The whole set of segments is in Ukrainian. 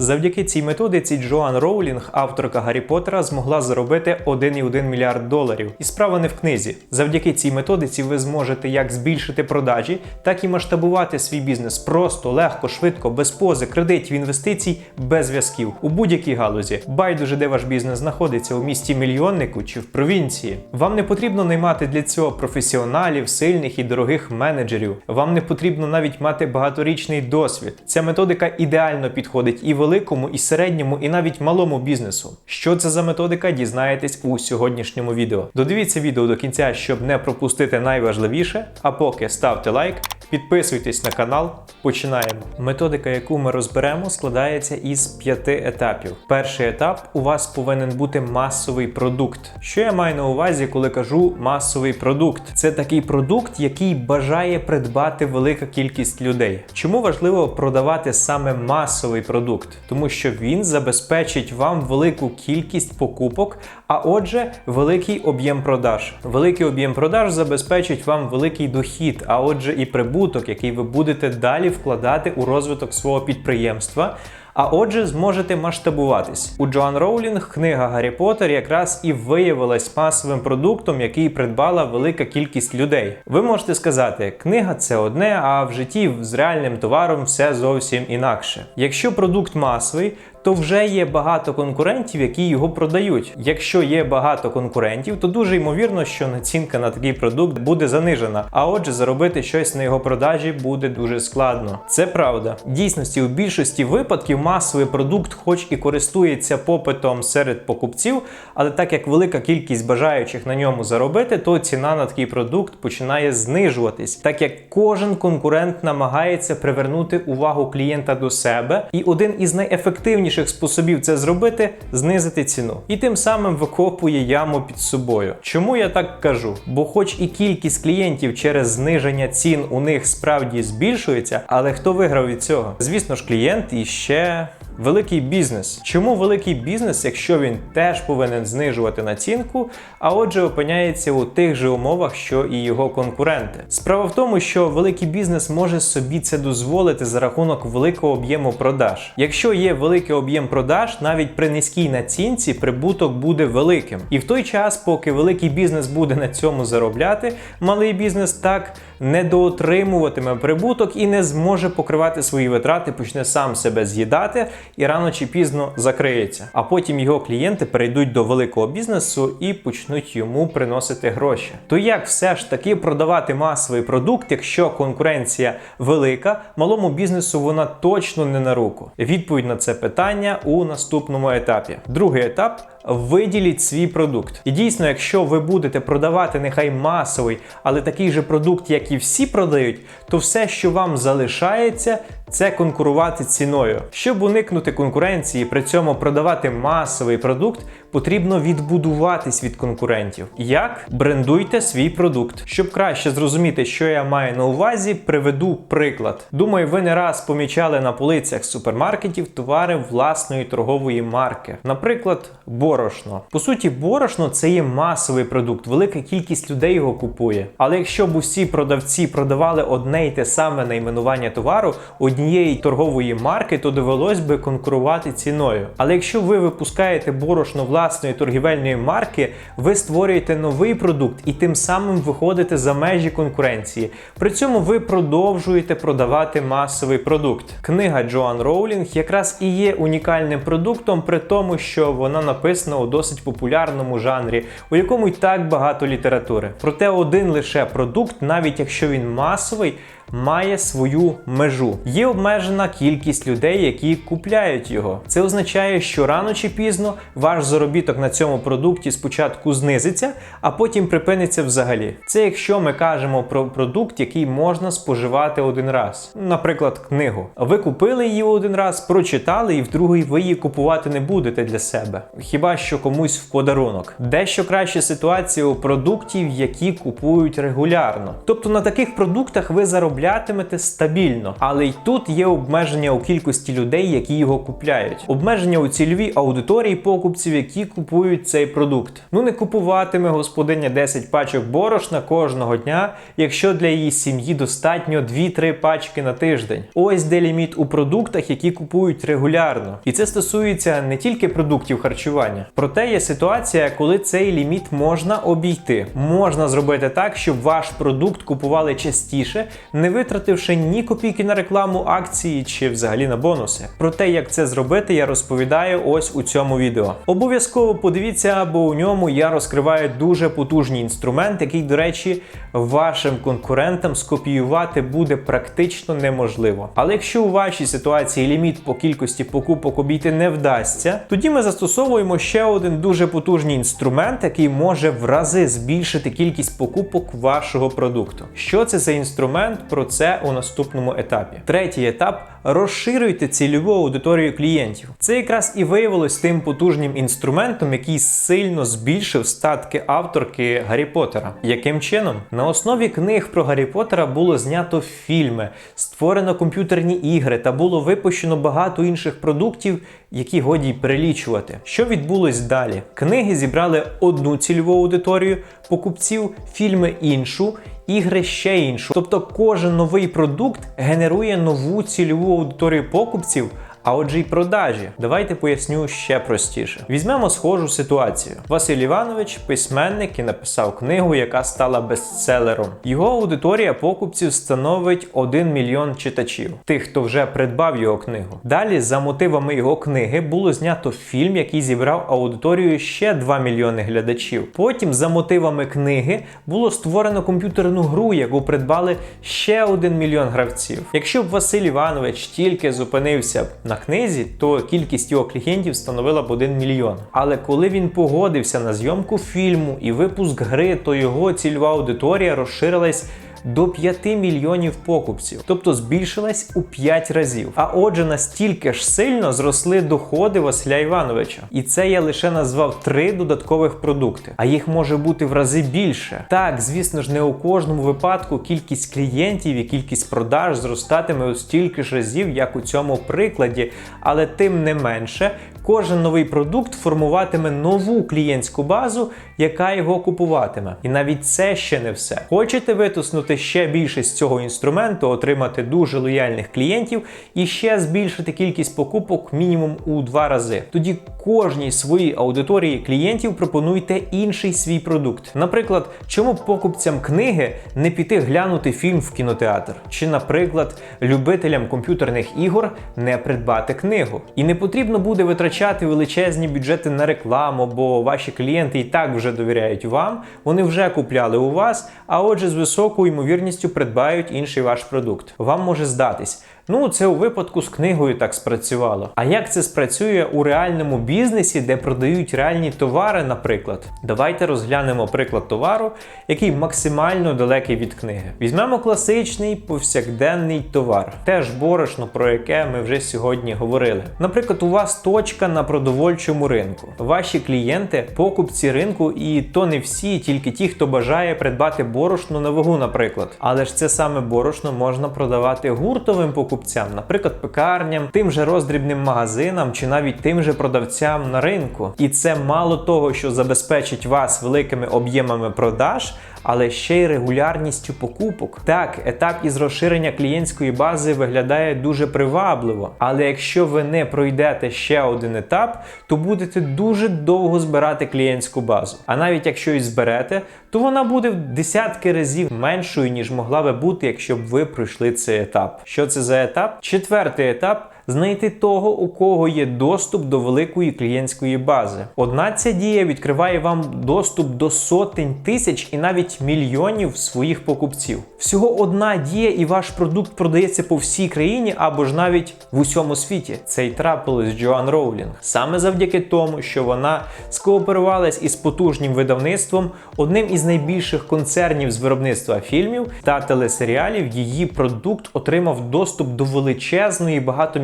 Завдяки цій методиці Джоан Роулінг, авторка Гаррі Поттера, змогла заробити 1,1 мільярд доларів. І справа не в книзі. Завдяки цій методиці ви зможете як збільшити продажі, так і масштабувати свій бізнес просто, легко, швидко, без пози, кредитів, інвестицій, без зв'язків у будь-якій галузі. Байдуже, де ваш бізнес знаходиться у місті мільйоннику чи в провінції. Вам не потрібно наймати для цього професіоналів, сильних і дорогих менеджерів. Вам не потрібно навіть мати багаторічний досвід. Ця методика ідеально підходить і великому, і середньому, і навіть малому бізнесу. Що це за методика, дізнаєтесь у сьогоднішньому відео. Додивіться відео до кінця, щоб не пропустити найважливіше. А поки ставте лайк. Підписуйтесь на канал, починаємо. Методика, яку ми розберемо, складається із п'яти етапів. Перший етап у вас повинен бути масовий продукт. Що я маю на увазі, коли кажу масовий продукт? Це такий продукт, який бажає придбати велика кількість людей. Чому важливо продавати саме масовий продукт? Тому що він забезпечить вам велику кількість покупок, а отже, великий об'єм продаж. Великий об'єм продаж забезпечить вам великий дохід, а отже, і прибуток, який ви будете далі вкладати у розвиток свого підприємства. А отже, зможете масштабуватись. У Джоан Роулінг книга Гаррі Поттер якраз і виявилась масовим продуктом, який придбала велика кількість людей. Ви можете сказати, книга це одне, а в житті з реальним товаром все зовсім інакше. Якщо продукт масовий, то вже є багато конкурентів, які його продають. Якщо є багато конкурентів, то дуже ймовірно, що націнка на такий продукт буде занижена. А отже, заробити щось на його продажі буде дуже складно. Це правда. Дійсності у більшості випадків масовий продукт, хоч і користується попитом серед покупців, але так як велика кількість бажаючих на ньому заробити, то ціна на такий продукт починає знижуватись, так як кожен конкурент намагається привернути увагу клієнта до себе, і один із найефективніших способів це зробити знизити ціну. І тим самим викопує яму під собою. Чому я так кажу? Бо, хоч і кількість клієнтів через зниження цін у них справді збільшується, але хто виграв від цього? Звісно ж, клієнт і ще. Великий бізнес. Чому великий бізнес, якщо він теж повинен знижувати націнку, а отже, опиняється у тих же умовах, що і його конкуренти? Справа в тому, що великий бізнес може собі це дозволити за рахунок великого об'єму продаж. Якщо є великий об'єм продаж, навіть при низькій націнці прибуток буде великим. І в той час, поки великий бізнес буде на цьому заробляти, малий бізнес так недоотримуватиме прибуток і не зможе покривати свої витрати, почне сам себе з'їдати і рано чи пізно закриється. А потім його клієнти перейдуть до великого бізнесу і почнуть йому приносити гроші. То як все ж таки продавати масовий продукт, якщо конкуренція велика, малому бізнесу вона точно не на руку? Відповідь на це питання у наступному етапі. Другий етап. Виділіть свій продукт. І дійсно, якщо ви будете продавати нехай масовий, але такий же продукт, як і всі продають, то все, що вам залишається, це конкурувати ціною. Щоб уникнути конкуренції, при цьому продавати масовий продукт, потрібно відбудуватись від конкурентів. Як брендуйте свій продукт? Щоб краще зрозуміти, що я маю на увазі, приведу приклад. Думаю, ви не раз помічали на полицях супермаркетів товари власної торгової марки, наприклад, борошно. По суті, борошно це є масовий продукт, велика кількість людей його купує. Але якщо б усі продавці продавали одне й те саме найменування товару однієї торгової марки, то довелось би конкурувати ціною. Але якщо ви випускаєте борошно власної торгівельної марки, ви створюєте новий продукт і тим самим виходите за межі конкуренції. При цьому ви продовжуєте продавати масовий продукт. Книга Джоан Роулінг якраз і є унікальним продуктом, при тому, що вона написана у досить популярному жанрі, у якому й так багато літератури. Проте один лише продукт, навіть якщо він масовий, має свою межу. Є обмежена кількість людей, які купляють його. Це означає, що рано чи пізно ваш заробіток на цьому продукті спочатку знизиться, а потім припиниться взагалі. Це якщо ми кажемо про продукт, який можна споживати один раз, наприклад, книгу. Ви купили її один раз, прочитали, і в другий ви її купувати не будете для себе. Хіба що комусь в подарунок. Дещо краща ситуація у продуктів, які купують регулярно. Тобто на таких продуктах ви заробляєте зароблятимете стабільно. Але й тут є обмеження у кількості людей, які його купляють. Обмеження у цільовій аудиторії покупців, які купують цей продукт. Ну не купуватиме господиня 10 пачок борошна кожного дня, якщо для її сім'ї достатньо 2-3 пачки на тиждень. Ось де ліміт у продуктах, які купують регулярно. І це стосується не тільки продуктів харчування. Проте є ситуація, коли цей ліміт можна обійти. Можна зробити так, щоб ваш продукт купували частіше, не витративши ні копійки на рекламу акції чи взагалі на бонуси. Про те, як це зробити, я розповідаю ось у цьому відео. Обов'язково подивіться, бо у ньому я розкриваю дуже потужний інструмент, який, до речі, вашим конкурентам скопіювати буде практично неможливо. Але якщо у вашій ситуації ліміт по кількості покупок обійти не вдасться, тоді ми застосовуємо ще один дуже потужний інструмент, який може в рази збільшити кількість покупок вашого продукту. Що це за інструмент? Про це у наступному етапі. Третій етап розширюйте цільову аудиторію клієнтів. Це якраз і виявилось тим потужним інструментом, який сильно збільшив статки авторки Гаррі Поттера. Яким чином? На основі книг про Гаррі Поттера було знято фільми, створено комп'ютерні ігри та було випущено багато інших продуктів, які годі й перелічувати. Що відбулось далі? Книги зібрали одну цільову аудиторію покупців, фільми іншу. Ігри ще іншу. Тобто кожен новий продукт генерує нову цільову аудиторію покупців, а отже й продажі. Давайте поясню ще простіше. Візьмемо схожу ситуацію. Василь Іванович, письменник і написав книгу, яка стала бестселером. Його аудиторія покупців становить 1 мільйон читачів, тих, хто вже придбав його книгу. Далі, за мотивами його книги, було знято фільм, який зібрав аудиторію ще 2 мільйони глядачів. Потім, за мотивами книги, було створено комп'ютерну гру, яку придбали ще 1 мільйон гравців. Якщо б Василь Іванович тільки зупинився на книзі, то кількість його клієнтів становила б 1 мільйон. Але коли він погодився на зйомку фільму і випуск гри, то його цільова аудиторія розширилась. До 5 мільйонів покупців, тобто збільшилась у 5 разів. А отже, настільки ж сильно зросли доходи Василя Івановича. І це я лише назвав три додаткових продукти, а їх може бути в рази більше. Так, звісно ж, не у кожному випадку кількість клієнтів і кількість продаж зростатиме у стільки ж разів, як у цьому прикладі, але тим не менше. Кожен новий продукт формуватиме нову клієнтську базу, яка його купуватиме. І навіть це ще не все. Хочете витиснути ще більше з цього інструменту, отримати дуже лояльних клієнтів і ще збільшити кількість покупок мінімум у два рази. Тоді кожній своїй аудиторії клієнтів пропонуйте інший свій продукт. Наприклад, чому покупцям книги не піти глянути фільм в кінотеатр? Чи, наприклад, любителям комп'ютерних ігор не придбати книгу? І не потрібно буде витрачати величезні бюджети на рекламу, бо ваші клієнти і так вже довіряють вам, вони вже купляли у вас, а отже, з високою ймовірністю придбають інший ваш продукт. Вам може здатись. Ну, це у випадку з книгою так спрацювало. А як це спрацює у реальному бізнесі, де продають реальні товари, наприклад? Давайте розглянемо приклад товару, який максимально далекий від книги. Візьмемо класичний повсякденний товар, теж борошно, про яке ми вже сьогодні говорили. Наприклад, у вас точка на продовольчому ринку. Ваші клієнти покупці ринку, і то не всі, тільки ті, хто бажає придбати борошно на вагу, наприклад. Але ж це саме борошно можна продавати гуртовим покупцям, наприклад, пекарням, тим же роздрібним магазинам чи навіть тим же продавцям на ринку. І це мало того, що забезпечить вас великими об'ємами продаж. Але ще й регулярністю покупок. Так, етап із розширення клієнтської бази виглядає дуже привабливо. Але якщо ви не пройдете ще один етап, то будете дуже довго збирати клієнтську базу. А навіть якщо і зберете, то вона буде в десятки разів меншою, ніж могла би бути, якщо б ви пройшли цей етап. Що це за етап? Четвертий етап. Знайти того, у кого є доступ до великої клієнтської бази. Одна ця дія відкриває вам доступ до сотень тисяч і навіть мільйонів своїх покупців. Всього одна дія, і ваш продукт продається по всій країні або ж навіть в усьому світі. Це й трапилось Джоан Роулінг. Саме завдяки тому, що вона скооперувалась із потужнім видавництвом, одним із найбільших концернів з виробництва фільмів та телесеріалів, її продукт отримав доступ до величезної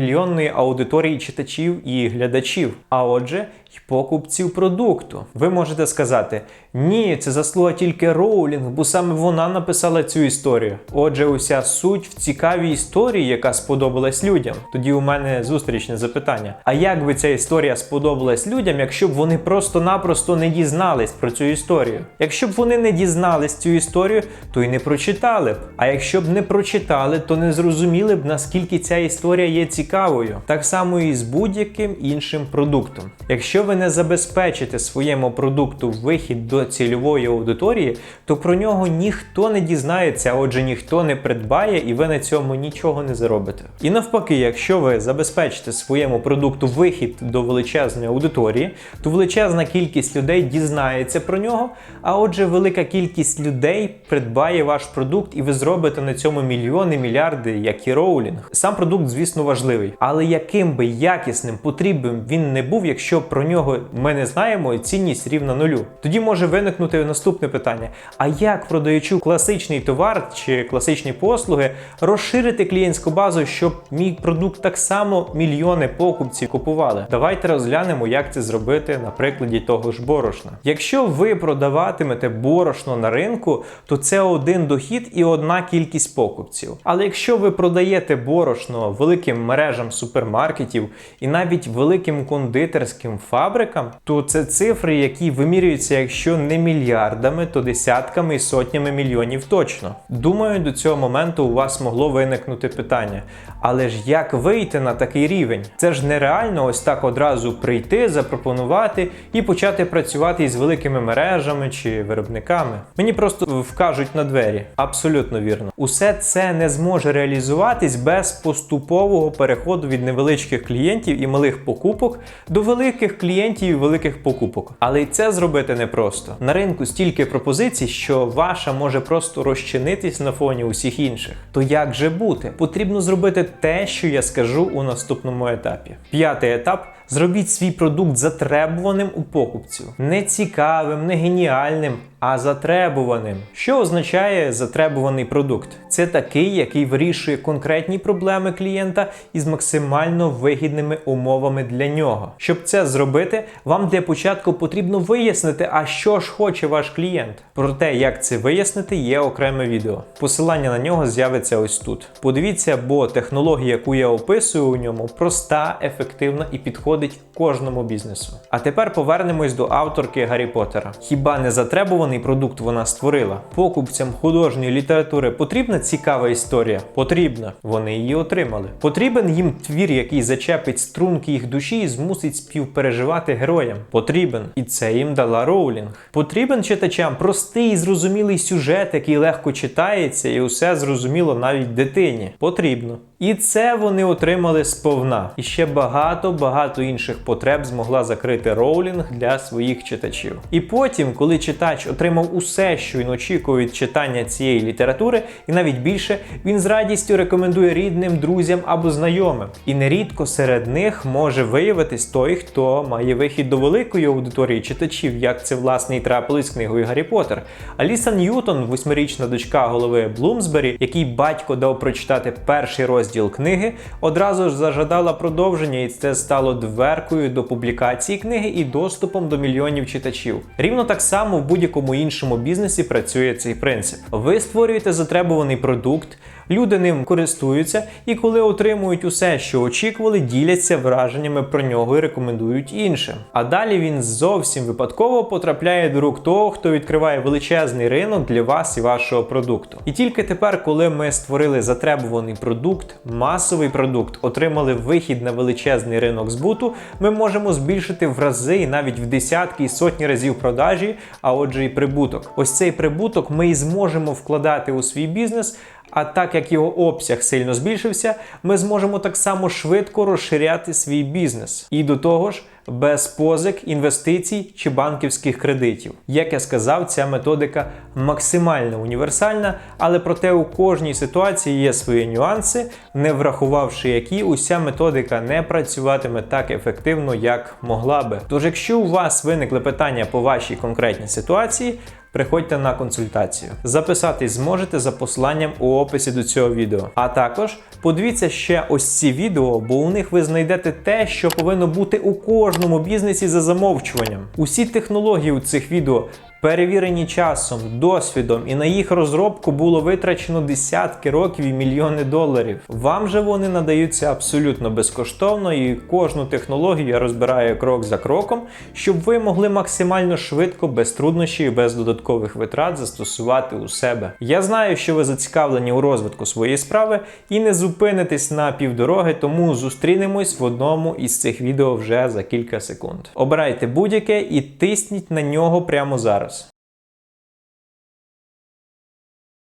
багатомільйонної аудиторії читачів і глядачів. А отже, покупців продукту. Ви можете сказати: ні, це заслуга тільки Роулінг, бо саме вона написала цю історію. Отже, уся суть в цікавій історії, яка сподобалась людям. Тоді у мене зустрічне запитання: а як би ця історія сподобалась людям, якщо б вони просто-напросто не дізнались про цю історію? Якщо б вони не дізнались цю історію, то й не прочитали б. А якщо б не прочитали, то не зрозуміли б наскільки ця історія є цікавою. Так само і з будь-яким іншим продуктом. Якщо ви не забезпечите своєму продукту вихід до цільової аудиторії, то про нього ніхто не дізнається, отже, ніхто не придбає, і ви на цьому нічого не заробите. І навпаки, якщо ви забезпечите своєму продукту вихід до величезної аудиторії, то величезна кількість людей дізнається про нього. А отже, велика кількість людей придбає ваш продукт, і ви зробите на цьому мільйони, мільярди, як і роулінг. Сам продукт, звісно, важливий, але яким би якісним потрібним він не був, якщо про нього ми не знаємо, і цінність рівна нулю. Тоді може виникнути наступне питання: а як продаючи класичний товар чи класичні послуги, розширити клієнтську базу, щоб мій продукт так само мільйони покупців купували? Давайте розглянемо, як це зробити на прикладі того ж борошна. Якщо ви продаватимете борошно на ринку, то це один дохід і одна кількість покупців. Але якщо ви продаєте борошно великим мережам супермаркетів і навіть великим кондитерським фабрикам, то це цифри, які вимірюються, якщо не мільярдами, то десятками і сотнями мільйонів точно. Думаю, до цього моменту у вас могло виникнути питання: але ж як вийти на такий рівень? Це ж нереально ось так одразу прийти, запропонувати і почати працювати із великими мережами чи виробниками. Мені просто вкажуть на двері. Абсолютно вірно. Усе це не зможе реалізуватись без поступового переходу від невеличких клієнтів і малих покупок до великих клієнтів і великих покупок. Але й це зробити непросто. На ринку стільки пропозицій, що ваша може просто розчинитись на фоні усіх інших. То як же бути? Потрібно зробити те, що я скажу у наступному етапі. П'ятий етап. Зробіть свій продукт затребуваним у покупців, не цікавим, не геніальним, а затребуваним. Що означає затребуваний продукт? Це такий, який вирішує конкретні проблеми клієнта із максимально вигідними умовами для нього. Щоб це зробити, вам для початку потрібно вияснити, а що ж хоче ваш клієнт. Про те, як це вияснити, є окреме відео. Посилання на нього з'явиться ось тут. Подивіться, бо технологія, яку я описую у ньому, проста, ефективна і підходить кожному бізнесу. А тепер повернемось до авторки Гаррі Поттера. Хіба не затребуваний продукт вона створила? Покупцям художньої літератури потрібна цікава історія? Потрібна. Вони її отримали. Потрібен їм твір, який зачепить струнки їх душі і змусить співпереживати героям. Потрібен. І це їм дала Роулінг. Потрібен читачам простий і зрозумілий сюжет, який легко читається, і усе зрозуміло навіть дитині. Потрібно. І це вони отримали сповна. І ще багато-багато потреб змогла закрити Роулінг для своїх читачів. І потім, коли читач отримав усе, що він очікує від читання цієї літератури, і навіть більше, він з радістю рекомендує рідним, друзям або знайомим. І нерідко серед них може виявитись той, хто має вихід до великої аудиторії читачів, як це власне і трапилось з книгою Гаррі Поттер. Аліса Ньютон, восьмирічна дочка голови Блумсбері, який батько дав прочитати перший розділ книги, одразу ж зажадала продовження, і це стало дверкою до публікації книги і доступом до мільйонів читачів. Рівно так само в будь-якому іншому бізнесі працює цей принцип. Ви створюєте затребуваний продукт. Люди ним користуються, і коли отримують усе, що очікували, діляться враженнями про нього і рекомендують іншим. А далі він зовсім випадково потрапляє до рук того, хто відкриває величезний ринок для вас і вашого продукту. І тільки тепер, коли ми створили затребуваний продукт, масовий продукт, отримали вихід на величезний ринок збуту, ми можемо збільшити в рази і навіть в десятки і сотні разів продажі, а отже, і прибуток. Ось цей прибуток ми і зможемо вкладати у свій бізнес. А так як його обсяг сильно збільшився, ми зможемо так само швидко розширяти свій бізнес. І до того ж, без позик, інвестицій чи банківських кредитів. Як я сказав, ця методика максимально універсальна, але проте у кожній ситуації є свої нюанси, не врахувавши які уся методика не працюватиме так ефективно, як могла би. Тож, якщо у вас виникли питання по вашій конкретній ситуації, приходьте на консультацію. Записатись зможете за посиланням у описі до цього відео. А також подивіться ще ось ці відео, бо у них ви знайдете те, що повинно бути у кожному бізнесі за замовчуванням. Усі технології у цих відео перевірені часом, досвідом, і на їх розробку було витрачено десятки років і мільйони доларів. Вам же вони надаються абсолютно безкоштовно, і кожну технологію я розбираю крок за кроком, щоб ви могли максимально швидко, без труднощів і без додаткових витрат застосувати у себе. Я знаю, що ви зацікавлені у розвитку своєї справи і не зупинитесь на півдороги, тому зустрінемось в одному із цих відео вже за кілька секунд. Обирайте будь-яке і тисніть на нього прямо зараз.